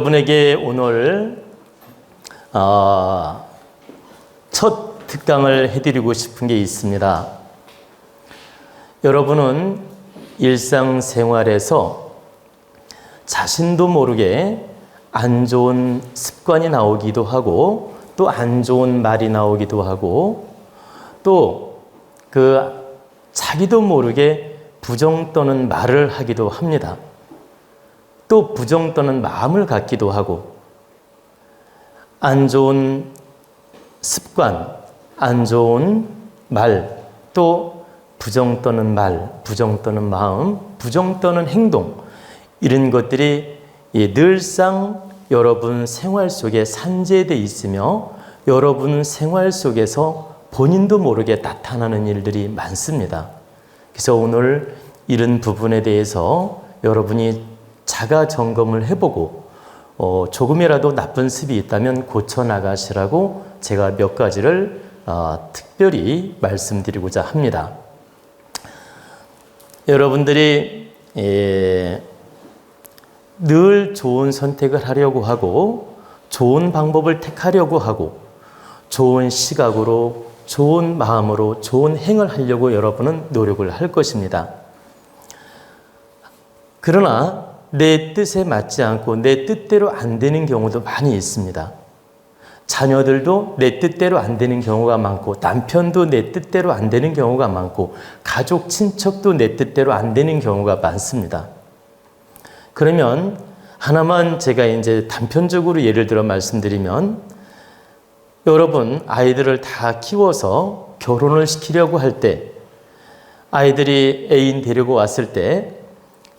여러분에게 오늘 어, 첫 특강을 해드리고 싶은 게 있습니다. 여러분은 일상생활에서 자신도 모르게 안 좋은 습관이 나오기도 하고 또 안 좋은 말이 나오기도 하고 또 그 자기도 모르게 부정 떠는 말을 하기도 합니다. 또 부정 떠는 마음을 갖기도 하고 안 좋은 습관, 안 좋은 말, 또 부정 떠는 말, 부정 떠는 마음, 부정 떠는 행동 이런 것들이 이 늘상 여러분 생활 속에 산재되어 있으며 여러분 생활 속에서 본인도 모르게 나타나는 일들이 많습니다. 그래서 오늘 이런 부분에 대해서 여러분이 자가 점검을 해보고 어, 조금이라도 나쁜 습이 있다면 고쳐 나가시라고 제가 몇 가지를 어, 특별히 말씀드리고자 합니다. 여러분들이 예, 늘 좋은 선택을 하려고 하고 좋은 방법을 택하려고 하고 좋은 시각으로 좋은 마음으로 좋은 행을 하려고 여러분은 노력을 할 것입니다. 그러나 내 뜻에 맞지 않고 내 뜻대로 안 되는 경우도 많이 있습니다. 자녀들도 내 뜻대로 안 되는 경우가 많고 남편도 내 뜻대로 안 되는 경우가 많고 가족 친척도 내 뜻대로 안 되는 경우가 많습니다. 그러면 하나만 제가 이제 단편적으로 예를 들어 말씀드리면 여러분 아이들을 다 키워서 결혼을 시키려고 할 때 아이들이 애인 데리고 왔을 때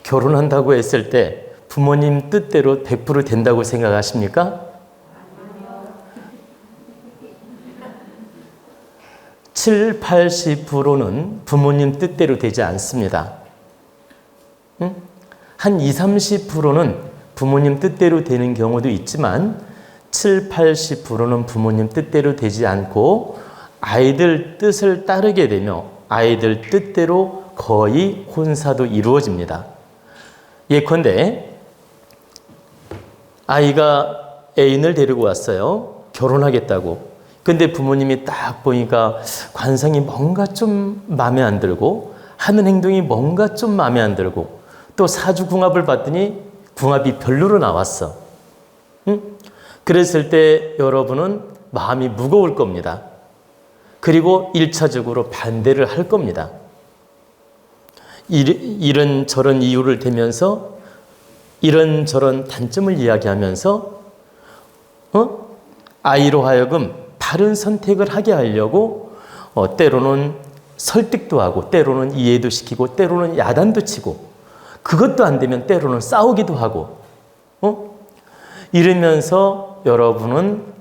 결혼한다고 했을 때 부모님 뜻대로 100% 된다고 생각하십니까? 7, 80%는 부모님 뜻대로 되지 않습니다. 응? 한 2, 30%는 부모님 뜻대로 되는 경우도 있지만 7, 80%는 부모님 뜻대로 되지 않고 아이들 뜻을 따르게 되며 아이들 뜻대로 거의 혼사도 이루어집니다. 예컨대 아이가 애인을 데리고 왔어요. 결혼하겠다고. 근데 부모님이 딱 보니까 관상이 뭔가 좀 마음에 안 들고 하는 행동이 뭔가 좀 마음에 안 들고 또 사주 궁합을 봤더니 궁합이 별로로 나왔어. 응? 그랬을 때 여러분은 마음이 무거울 겁니다. 그리고 1차적으로 반대를 할 겁니다. 이런 저런 이유를 대면서 이런 저런 단점을 이야기하면서 어? 아이로 하여금 바른 선택을 하게 하려고 어, 때로는 설득도 하고 때로는 이해도 시키고 때로는 야단도 치고 그것도 안 되면 때로는 싸우기도 하고 어? 이러면서 여러분은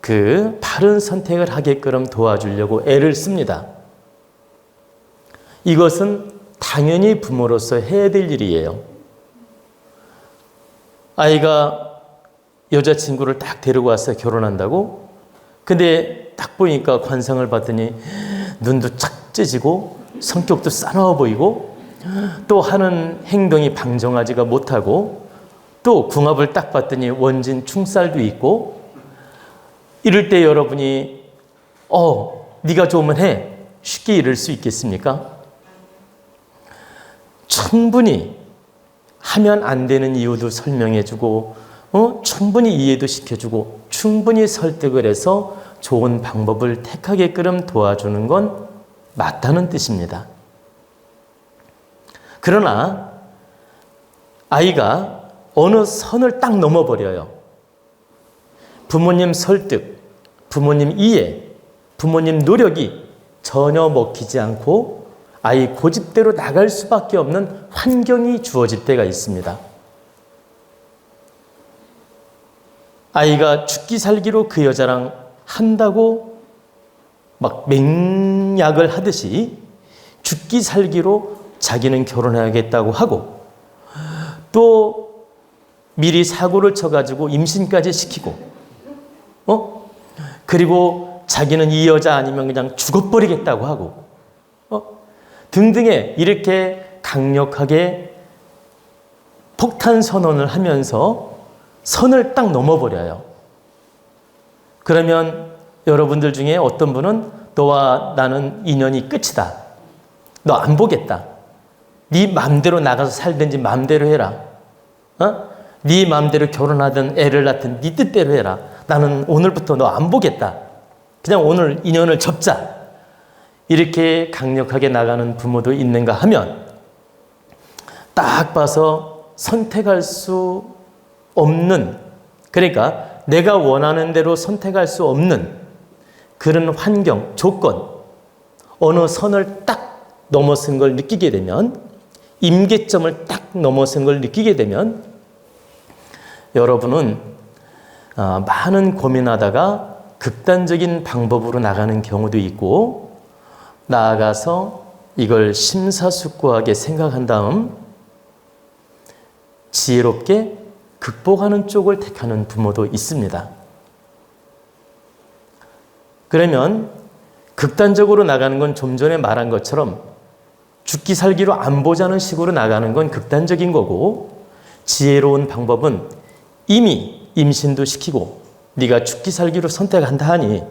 그 바른 선택을 하게끔 도와주려고 애를 씁니다. 이것은 당연히 부모로서 해야 될 일이에요. 아이가 여자친구를 딱 데리고 와서 결혼한다고? 근데 딱 보니까 관상을 봤더니 눈도 착 찢어지고 성격도 싸나워 보이고 또 하는 행동이 방정하지가 못하고 또 궁합을 딱 봤더니 원진 충살도 있고 이럴 때 여러분이 어 네가 좋으면 해 쉽게 이럴 수 있겠습니까? 충분히 하면 안 되는 이유도 설명해주고 어? 충분히 이해도 시켜주고 충분히 설득을 해서 좋은 방법을 택하게끔 도와주는 건 맞다는 뜻입니다. 그러나 아이가 어느 선을 딱 넘어버려요. 부모님 설득, 부모님 이해, 부모님 노력이 전혀 먹히지 않고 아이 고집대로 나갈 수밖에 없는 환경이 주어질 때가 있습니다. 아이가 죽기 살기로 그 여자랑 한다고 막 맹약을 하듯이 죽기 살기로 자기는 결혼해야겠다고 하고 또 미리 사고를 쳐가지고 임신까지 시키고 어? 그리고 자기는 이 여자 아니면 그냥 죽어버리겠다고 하고 어? 등등의 이렇게 강력하게 폭탄 선언을 하면서 선을 딱 넘어버려요. 그러면 여러분들 중에 어떤 분은 너와 나는 인연이 끝이다. 너 안 보겠다. 네 맘대로 나가서 살든지 맘대로 해라. 어? 네 맘대로 결혼하든 애를 낳든 네 뜻대로 해라. 나는 오늘부터 너 안 보겠다. 그냥 오늘 인연을 접자. 이렇게 강력하게 나가는 부모도 있는가 하면 딱 봐서 선택할 수 없는 그러니까 내가 원하는 대로 선택할 수 없는 그런 환경, 조건, 어느 선을 딱 넘어선 걸 느끼게 되면 임계점을 딱 넘어선 걸 느끼게 되면 여러분은 어, 많은 고민하다가 극단적인 방법으로 나가는 경우도 있고 나아가서 이걸 심사숙고하게 생각한 다음 지혜롭게 극복하는 쪽을 택하는 부모도 있습니다. 그러면 극단적으로 나가는 건 좀 전에 말한 것처럼 죽기 살기로 안 보자는 식으로 나가는 건 극단적인 거고 지혜로운 방법은 이미 임신도 시키고 네가 죽기 살기로 선택한다 하니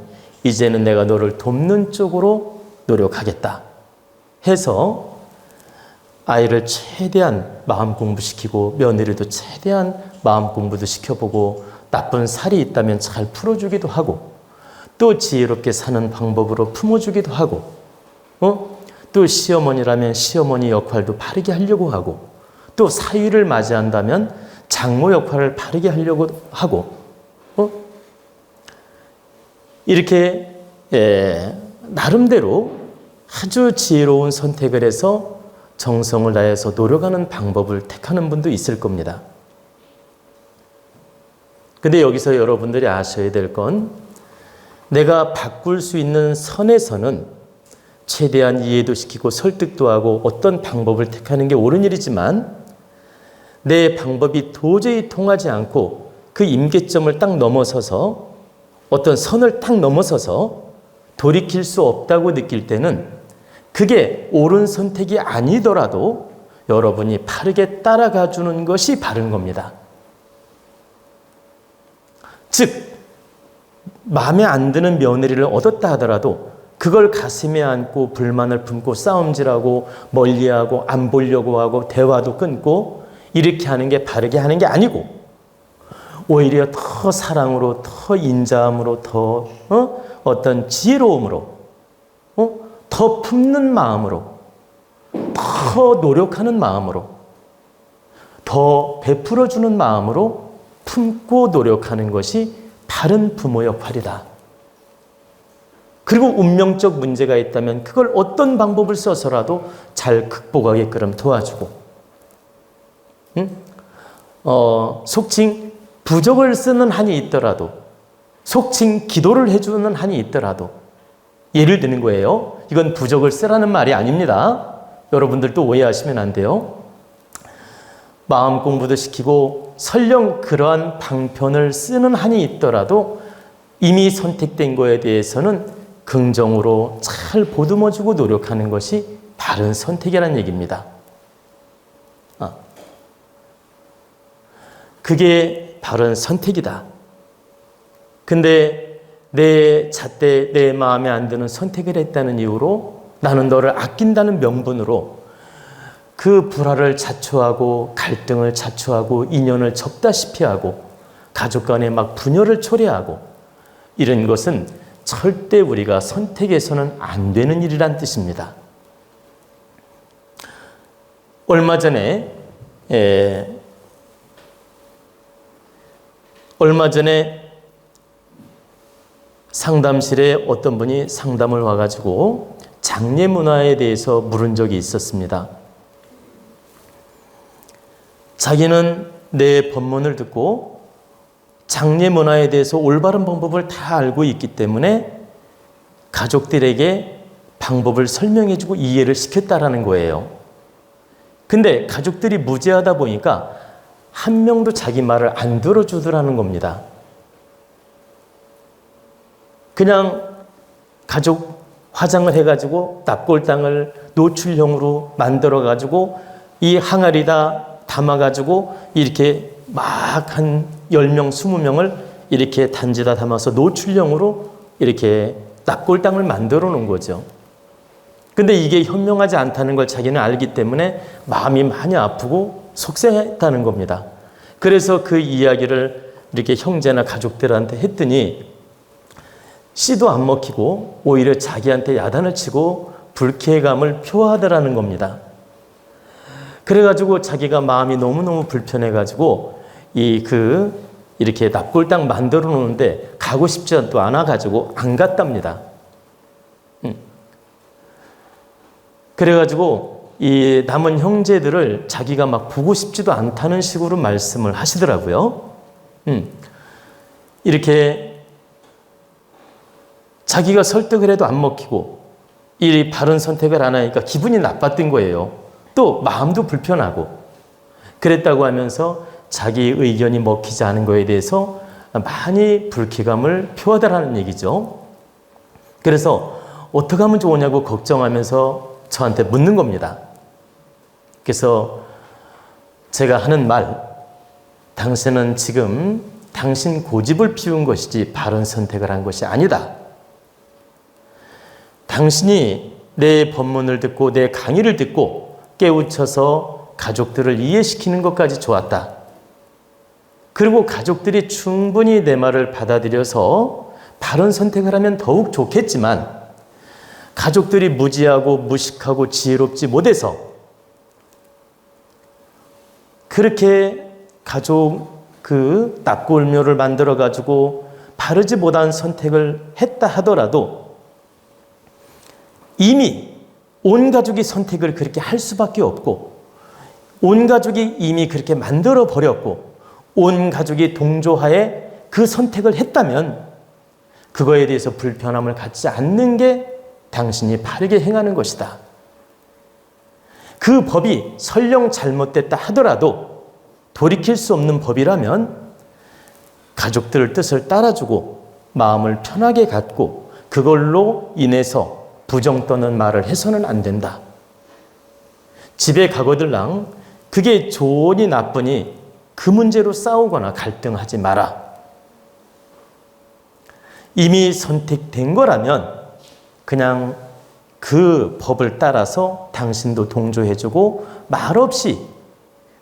이제는 내가 너를 돕는 쪽으로 노력하겠다 해서 아이를 최대한 마음 공부시키고 며느리도 최대한 마음 공부도 시켜보고 나쁜 살이 있다면 잘 풀어주기도 하고 또 지혜롭게 사는 방법으로 품어주기도 하고 어? 또 시어머니라면 시어머니 역할도 바르게 하려고 하고 또 사위를 맞이한다면 장모 역할을 바르게 하려고 하고 어? 이렇게 예, 나름대로 아주 지혜로운 선택을 해서 정성을 다해서 노력하는 방법을 택하는 분도 있을 겁니다. 근데 여기서 여러분들이 아셔야 될 건 내가 바꿀 수 있는 선에서는 최대한 이해도 시키고 설득도 하고 어떤 방법을 택하는 게 옳은 일이지만 내 방법이 도저히 통하지 않고 그 임계점을 딱 넘어서서 어떤 선을 딱 넘어서서 돌이킬 수 없다고 느낄 때는 그게 옳은 선택이 아니더라도 여러분이 바르게 따라가 주는 것이 바른 겁니다. 즉, 마음에 안 드는 며느리를 얻었다 하더라도 그걸 가슴에 안고 불만을 품고 싸움질하고 멀리하고 안 보려고 하고 대화도 끊고 이렇게 하는 게 바르게 하는 게 아니고 오히려 더 사랑으로 더 인자함으로 더 어? 어떤 지혜로움으로 어? 더 품는 마음으로 더 노력하는 마음으로 더 베풀어 주는 마음으로 품고 노력하는 것이 바른 부모 역할이다. 그리고 운명적 문제가 있다면 그걸 어떤 방법을 써서라도 잘 극복하게끔 도와주고, 응? 어, 속칭 부적을 쓰는 한이 있더라도, 속칭 기도를 해주는 한이 있더라도, 예를 드는 거예요. 이건 부적을 쓰라는 말이 아닙니다. 여러분들도 오해하시면 안 돼요. 마음 공부도 시키고 설령 그러한 방편을 쓰는 한이 있더라도 이미 선택된 거에 대해서는 긍정으로 잘 보듬어주고 노력하는 것이 바른 선택이라는 얘기입니다. 아. 그게 바른 선택이다. 근데 내 잣대, 내 마음에 안 드는 선택을 했다는 이유로 나는 너를 아낀다는 명분으로 그 불화를 자초하고 갈등을 자초하고 인연을 접다시피 하고 가족 간에 막 분열을 초래하고 이런 것은 절대 우리가 선택해서는 안 되는 일이란 뜻입니다. 얼마 전에 에, 얼마 전에 상담실에 어떤 분이 상담을 와가지고 장례 문화에 대해서 물은 적이 있었습니다. 자기는 내 법문을 듣고 장례 문화에 대해서 올바른 방법을 다 알고 있기 때문에 가족들에게 방법을 설명해주고 이해를 시켰다라는 거예요. 근데 가족들이 무지하다 보니까 한 명도 자기 말을 안 들어주더라는 겁니다. 그냥 가족 화장을 해가지고 납골당을 노출형으로 만들어가지고 이 항아리다 담아가지고 이렇게 막 한 10명, 20명을 이렇게 단지다 담아서 노출형으로 이렇게 납골당을 만들어 놓은 거죠. 근데 이게 현명하지 않다는 걸 자기는 알기 때문에 마음이 많이 아프고 속상했다는 겁니다. 그래서 그 이야기를 이렇게 형제나 가족들한테 했더니 씨도 안 먹히고 오히려 자기한테 야단을 치고 불쾌감을 표하더라는 겁니다. 그래가지고 자기가 마음이 너무너무 불편해가지고 이 그 이렇게 납골당 만들어 놓는데 가고 싶지도 않아가지고 안 갔답니다. 음. 그래가지고 이 남은 형제들을 자기가 막 보고 싶지도 않다는 식으로 말씀을 하시더라고요. 음. 이렇게 자기가 설득을 해도 안 먹히고 이 바른 선택을 안 하니까 기분이 나빴던 거예요. 또 마음도 불편하고 그랬다고 하면서 자기 의견이 먹히지 않은 거에 대해서 많이 불쾌감을 표하더라는 얘기죠. 그래서 어떻게 하면 좋으냐고 걱정하면서 저한테 묻는 겁니다. 그래서 제가 하는 말, 당신은 지금 당신 고집을 피운 것이지 바른 선택을 한 것이 아니다. 당신이 내 법문을 듣고 내 강의를 듣고 깨우쳐서 가족들을 이해시키는 것까지 좋았다. 그리고 가족들이 충분히 내 말을 받아들여서 바른 선택을 하면 더욱 좋겠지만 가족들이 무지하고 무식하고 지혜롭지 못해서 그렇게 가족 그 납골묘를 만들어 가지고 바르지 못한 선택을 했다 하더라도 이미 온 가족이 선택을 그렇게 할 수밖에 없고 온 가족이 이미 그렇게 만들어 버렸고 온 가족이 동조하에 그 선택을 했다면 그거에 대해서 불편함을 갖지 않는 게 당신이 바르게 행하는 것이다. 그 법이 설령 잘못됐다 하더라도 돌이킬 수 없는 법이라면 가족들의 뜻을 따라주고 마음을 편하게 갖고 그걸로 인해서 부정 떠는 말을 해서는 안 된다. 집에 가거들랑 그게 좋으니 나쁘니 그 문제로 싸우거나 갈등하지 마라. 이미 선택된 거라면 그냥 그 법을 따라서 당신도 동조해주고 말없이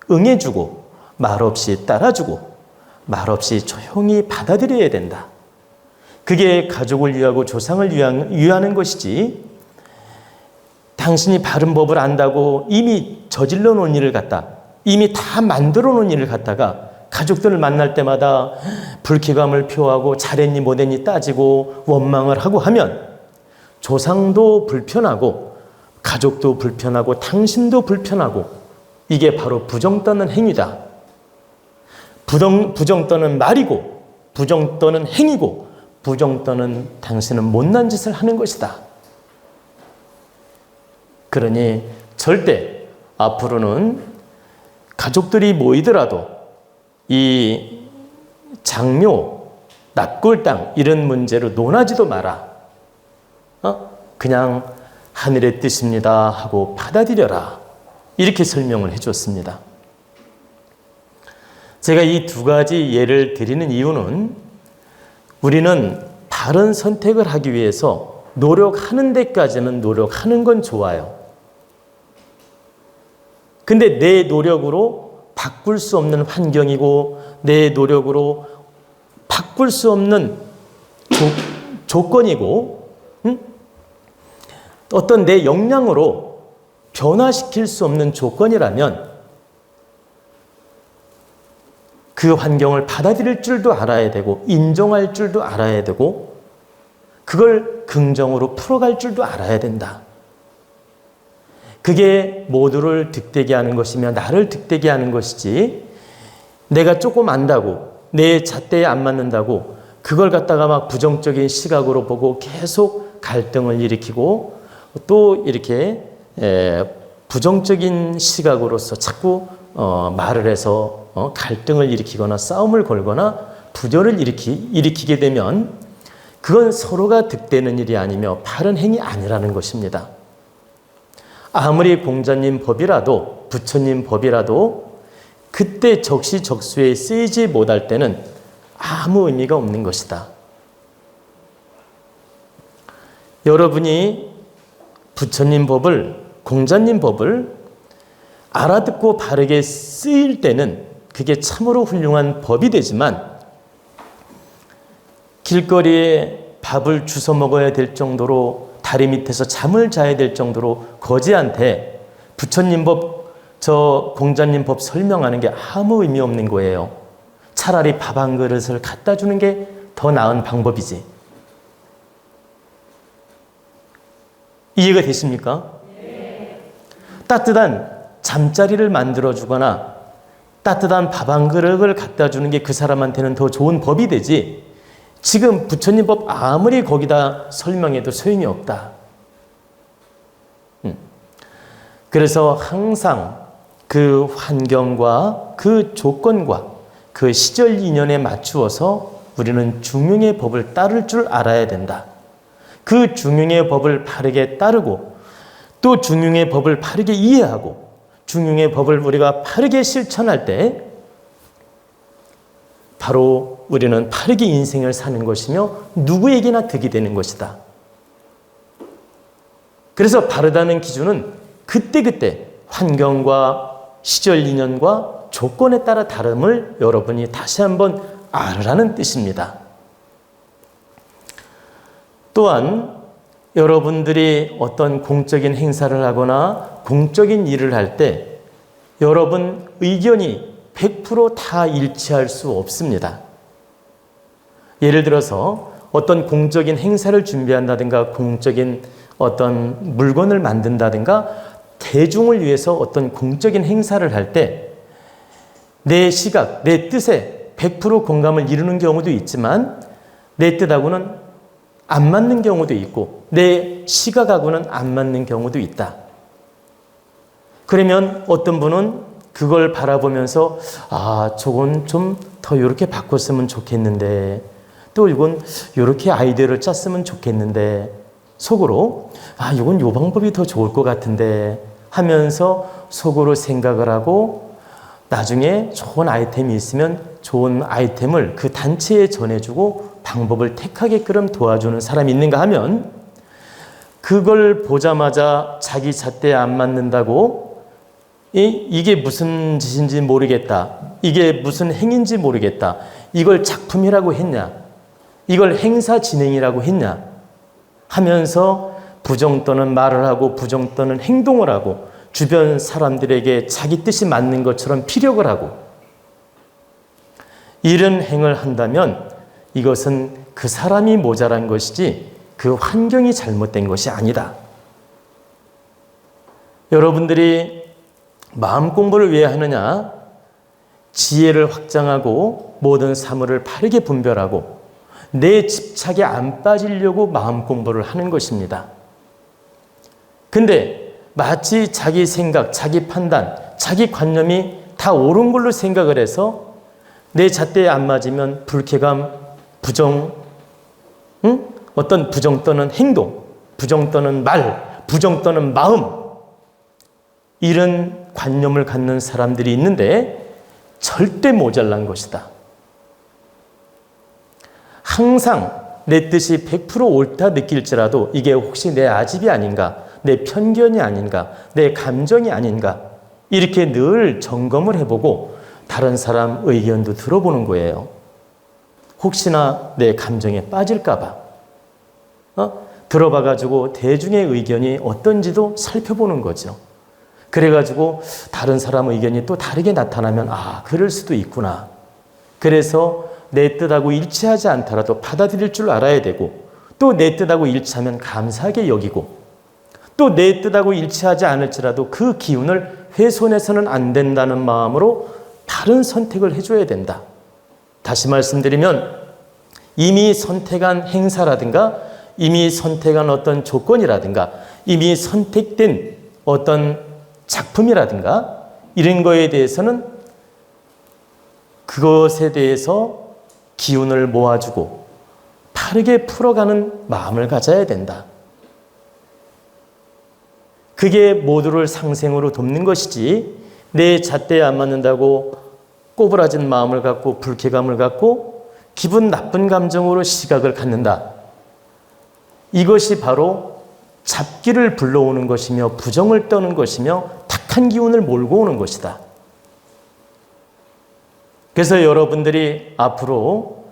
응해주고 말없이 따라주고 말없이 조용히 받아들여야 된다. 그게 가족을 위하고 조상을 위하는 것이지 당신이 바른 법을 안다고 이미 저질러 놓은 일을 갖다 이미 다 만들어 놓은 일을 갖다가 가족들을 만날 때마다 불쾌감을 표하고 잘했니 못했니 따지고 원망을 하고 하면 조상도 불편하고 가족도 불편하고 당신도 불편하고 이게 바로 부정 떠는 행위다. 부정, 부정 떠는 말이고 부정 떠는 행위고 부정 떠는 당신은 못난 짓을 하는 것이다. 그러니 절대 앞으로는 가족들이 모이더라도 이 장묘, 납골당 이런 문제로 논하지도 마라. 어? 그냥 하늘의 뜻입니다 하고 받아들여라. 이렇게 설명을 해줬습니다. 제가 이 두 가지 예를 드리는 이유는 우리는 바른 선택을 하기 위해서 노력하는 데까지는 노력하는 건 좋아요. 근데 내 노력으로 바꿀 수 없는 환경이고 내 노력으로 바꿀 수 없는 조, 조건이고 응? 어떤 내 역량으로 변화시킬 수 없는 조건이라면 그 환경을 받아들일 줄도 알아야 되고 인정할 줄도 알아야 되고 그걸 긍정으로 풀어갈 줄도 알아야 된다. 그게 모두를 득되게 하는 것이며 나를 득되게 하는 것이지 내가 조금 안다고 내 잣대에 안 맞는다고 그걸 갖다가 막 부정적인 시각으로 보고 계속 갈등을 일으키고 또 이렇게 부정적인 시각으로서 자꾸 어, 말을 해서 어, 갈등을 일으키거나 싸움을 걸거나 부조를 일으키, 일으키게 되면 그건 서로가 득되는 일이 아니며 바른 행위 아니라는 것입니다. 아무리 공자님 법이라도 부처님 법이라도 그때 적시적소에 쓰이지 못할 때는 아무 의미가 없는 것이다. 여러분이 부처님 법을, 공자님 법을 알아듣고 바르게 쓰일 때는 그게 참으로 훌륭한 법이 되지만 길거리에 밥을 주워 먹어야 될 정도로 다리 밑에서 잠을 자야 될 정도로 거지한테 부처님 법, 저 공자님 법 설명하는 게 아무 의미 없는 거예요. 차라리 밥 한 그릇을 갖다 주는 게 더 나은 방법이지. 이해가 되십니까? 따뜻한 잠자리를 만들어 주거나 따뜻한 밥 한 그릇을 갖다 주는 게 그 사람한테는 더 좋은 법이 되지. 지금 부처님 법 아무리 거기다 설명해도 소용이 없다. 음. 그래서 항상 그 환경과 그 조건과 그 시절 인연에 맞추어서 우리는 중용의 법을 따를 줄 알아야 된다. 그 중용의 법을 바르게 따르고 또 중용의 법을 바르게 이해하고 중용의 법을 우리가 바르게 실천할 때 바로 우리는 바르게 인생을 사는 것이며 누구에게나 득이 되는 것이다. 그래서 바르다는 기준은 그때그때 환경과 시절 인연과 조건에 따라 다름을 여러분이 다시 한번 알으라는 뜻입니다. 또한 여러분들이 어떤 공적인 행사를 하거나 공적인 일을 할 때 여러분 의견이 100%다 일치할 수 없습니다. 예를 들어서 어떤 공적인 행사를 준비한다든가 공적인 어떤 물건을 만든다든가 대중을 위해서 어떤 공적인 행사를 할 때 내 시각, 내 뜻에 100% 공감을 이루는 경우도 있지만 내 뜻하고는 안 맞는 경우도 있고 내 시각하고는 안 맞는 경우도 있다. 그러면 어떤 분은 그걸 바라보면서 아, 저건 좀 더 이렇게 바꿨으면 좋겠는데 또 이건 이렇게 아이디어를 짰으면 좋겠는데 속으로 아, 이건 요 방법이 더 좋을 것 같은데 하면서 속으로 생각을 하고 나중에 좋은 아이템이 있으면 좋은 아이템을 그 단체에 전해주고 방법을 택하게끔 도와주는 사람이 있는가 하면 그걸 보자마자 자기 잣대에 안 맞는다고 이, 이게 무슨 짓인지 모르겠다. 이게 무슨 행인지 모르겠다. 이걸 작품이라고 했냐? 이걸 행사 진행이라고 했냐? 하면서 부정 떠는 말을 하고 부정 떠는 행동을 하고 주변 사람들에게 자기 뜻이 맞는 것처럼 피력을 하고 이런 행을 한다면 이것은 그 사람이 모자란 것이지 그 환경이 잘못된 것이 아니다. 여러분들이 마음 공부를 왜 하느냐? 지혜를 확장하고 모든 사물을 바르게 분별하고 내 집착에 안 빠지려고 마음 공부를 하는 것입니다. 근데 마치 자기 생각, 자기 판단, 자기 관념이 다 옳은 걸로 생각을 해서 내 잣대에 안 맞으면 불쾌감, 부정, 응? 어떤 부정 떠는 행동, 부정 떠는 말, 부정 떠는 마음, 이런 관념을 갖는 사람들이 있는데 절대 모자란 것이다. 항상 내 뜻이 100% 옳다 느낄지라도 이게 혹시 내 아집이 아닌가, 내 편견이 아닌가, 내 감정이 아닌가, 이렇게 늘 점검을 해보고 다른 사람 의견도 들어보는 거예요. 혹시나 내 감정에 빠질까봐. 어? 들어봐가지고 대중의 의견이 어떤지도 살펴보는 거죠. 그래가지고 다른 사람 의견이 또 다르게 나타나면 아, 그럴 수도 있구나. 그래서 내 뜻하고 일치하지 않더라도 받아들일 줄 알아야 되고 또 내 뜻하고 일치하면 감사하게 여기고 또 내 뜻하고 일치하지 않을지라도 그 기운을 훼손해서는 안 된다는 마음으로 다른 선택을 해줘야 된다. 다시 말씀드리면 이미 선택한 행사라든가 이미 선택한 어떤 조건이라든가 이미 선택된 어떤 작품이라든가 이런 거에 대해서는 그것에 대해서 기운을 모아주고 바르게 풀어가는 마음을 가져야 된다. 그게 모두를 상생으로 돕는 것이지 내 잣대에 안 맞는다고 꼬부라진 마음을 갖고 불쾌감을 갖고 기분 나쁜 감정으로 시각을 갖는다. 이것이 바로 잡기를 불러오는 것이며 부정을 떠는 것이며 탁한 기운을 몰고 오는 것이다. 그래서 여러분들이 앞으로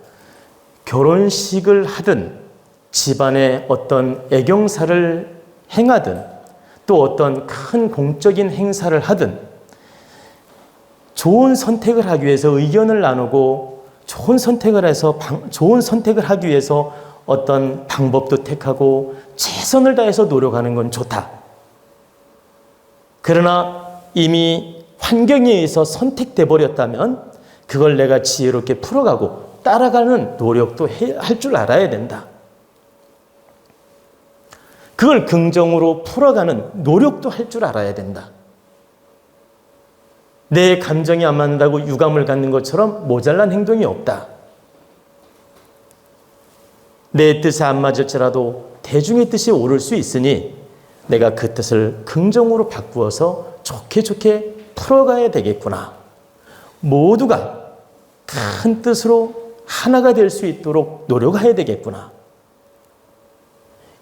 결혼식을 하든 집안에 어떤 애경사를 행하든 또 어떤 큰 공적인 행사를 하든 좋은 선택을 하기 위해서 의견을 나누고 좋은 선택을 해서 방, 좋은 선택을 하기 위해서 어떤 방법도 택하고 최선을 다해서 노력하는 건 좋다. 그러나 이미 환경에 의해서 선택돼 버렸다면 그걸 내가 지혜롭게 풀어가고 따라가는 노력도 할 줄 알아야 된다. 그걸 긍정으로 풀어가는 노력도 할 줄 알아야 된다. 내 감정이 안 맞는다고 유감을 갖는 것처럼 모자란 행동이 없다. 내 뜻에 안 맞을지라도 대중의 뜻이 옳을 수 있으니 내가 그 뜻을 긍정으로 바꾸어서 좋게 좋게 풀어가야 되겠구나. 모두가 큰 뜻으로 하나가 될 수 있도록 노력해야 되겠구나.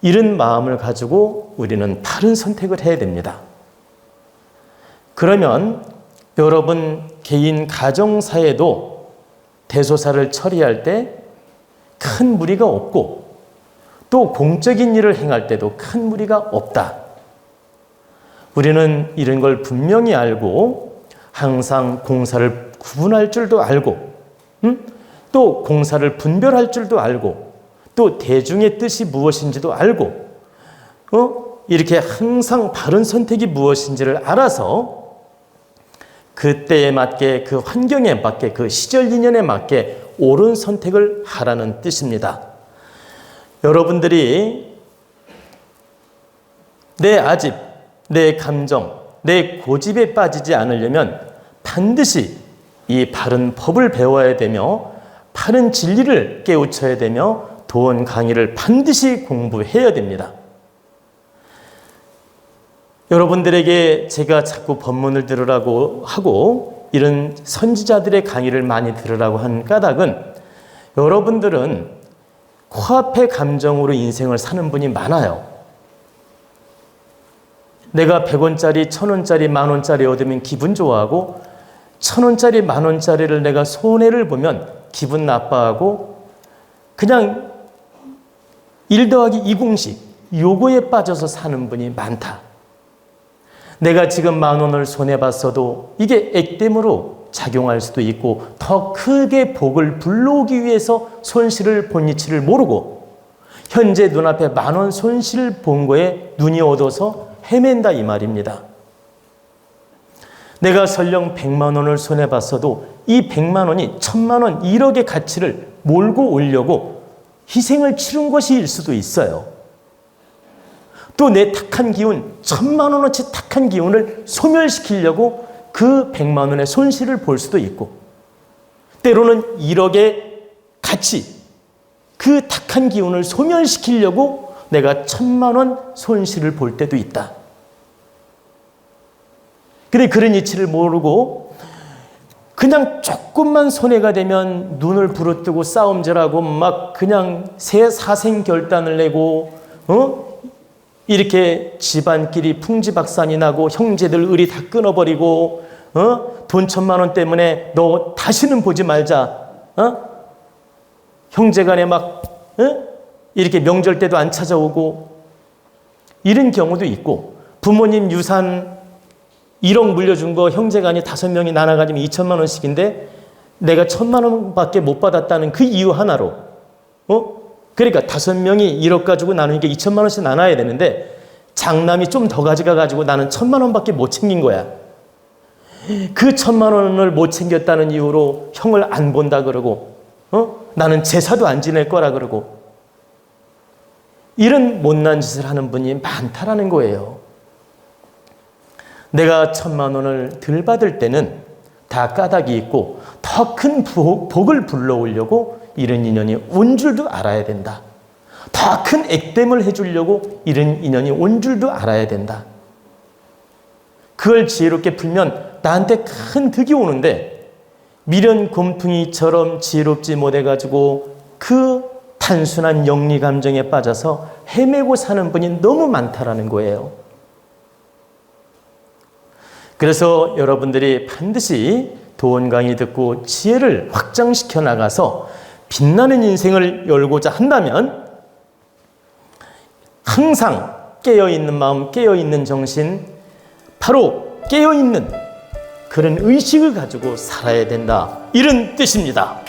이런 마음을 가지고 우리는 바른 선택을 해야 됩니다. 그러면 여러분 개인 가정사에도 대소사를 처리할 때 큰 무리가 없고 또 공적인 일을 행할 때도 큰 무리가 없다. 우리는 이런 걸 분명히 알고 항상 공사를 구분할 줄도 알고 음? 또 공사를 분별할 줄도 알고 또 대중의 뜻이 무엇인지도 알고 어? 이렇게 항상 바른 선택이 무엇인지를 알아서 그때에 맞게 그 환경에 맞게 그 시절 인연에 맞게 옳은 선택을 하라는 뜻입니다. 여러분들이 내 아집, 내 감정, 내 고집에 빠지지 않으려면 반드시 이 바른 법을 배워야 되며 바른 진리를 깨우쳐야 되며 도원 강의를 반드시 공부해야 됩니다. 여러분들에게 제가 자꾸 법문을 들으라고 하고 이런 선지자들의 강의를 많이 들으라고 한 까닭은 여러분들은 코앞의 감정으로 인생을 사는 분이 많아요. 내가 100원짜리, 1000원짜리, 만원짜리 얻으면 기분 좋아하고 1000원짜리, 만원짜리를 내가 손해를 보면 기분 나빠하고 그냥 1 더하기 2 공식 요거에 빠져서 사는 분이 많다. 내가 지금 만 원을 손해봤어도 이게 액땜으로 작용할 수도 있고 더 크게 복을 불러오기 위해서 손실을 본 이치를 모르고 현재 눈앞에 만 원 손실 본 거에 눈이 어두워서 헤맨다 이 말입니다. 내가 설령 100만 원을 손해봤어도 이 100만 원이 1000만 원, 1억의 가치를 몰고 오려고 희생을 치른 것일 수도 있어요. 또 내 탁한 기운, 천만 원어치 탁한 기운을 소멸시키려고 그 백만 원의 손실을 볼 수도 있고, 때로는 1억의 가치, 그 탁한 기운을 소멸시키려고 내가 천만 원 손실을 볼 때도 있다. 근데 그런 이치를 모르고 그냥 조금만 손해가 되면 눈을 부릅뜨고 싸움질하고 막 그냥 새 사생 결단을 내고 어? 이렇게 집안끼리 풍지박산이 나고 형제들 의리 다 끊어버리고 어? 돈 천만 원 때문에 너 다시는 보지 말자. 어? 형제간에 막 어? 이렇게 명절 때도 안 찾아오고 이런 경우도 있고 부모님 유산 1억 물려준 거 형제간이 다섯 명이 나눠 가지고 2천만 원씩인데 내가 천만 원밖에 못 받았다는 그 이유 하나로 어? 그러니까 다섯 명이 1억 가지고 나누니까 2천만 원씩 나눠야 되는데 장남이 좀 더 가져가 가지고 나는 천만 원밖에 못 챙긴 거야. 그 천만 원을 못 챙겼다는 이유로 형을 안 본다 그러고 어? 나는 제사도 안 지낼 거라 그러고 이런 못난 짓을 하는 분이 많다라는 거예요. 내가 천만 원을 덜 받을 때는 다 까닭이 있고 더 큰 복을 불러오려고 이런 인연이 온 줄도 알아야 된다. 더 큰 액땜을 해주려고 이런 인연이 온 줄도 알아야 된다. 그걸 지혜롭게 풀면 나한테 큰 득이 오는데 미련 곰퉁이처럼 지혜롭지 못해가지고 그 단순한 영리 감정에 빠져서 헤매고 사는 분이 너무 많다라는 거예요. 그래서 여러분들이 반드시 도원 강의 듣고 지혜를 확장시켜 나가서 빛나는 인생을 열고자 한다면 항상 깨어 있는 마음, 깨어 있는 정신, 바로 깨어 있는 그런 의식을 가지고 살아야 된다. 이런 뜻입니다.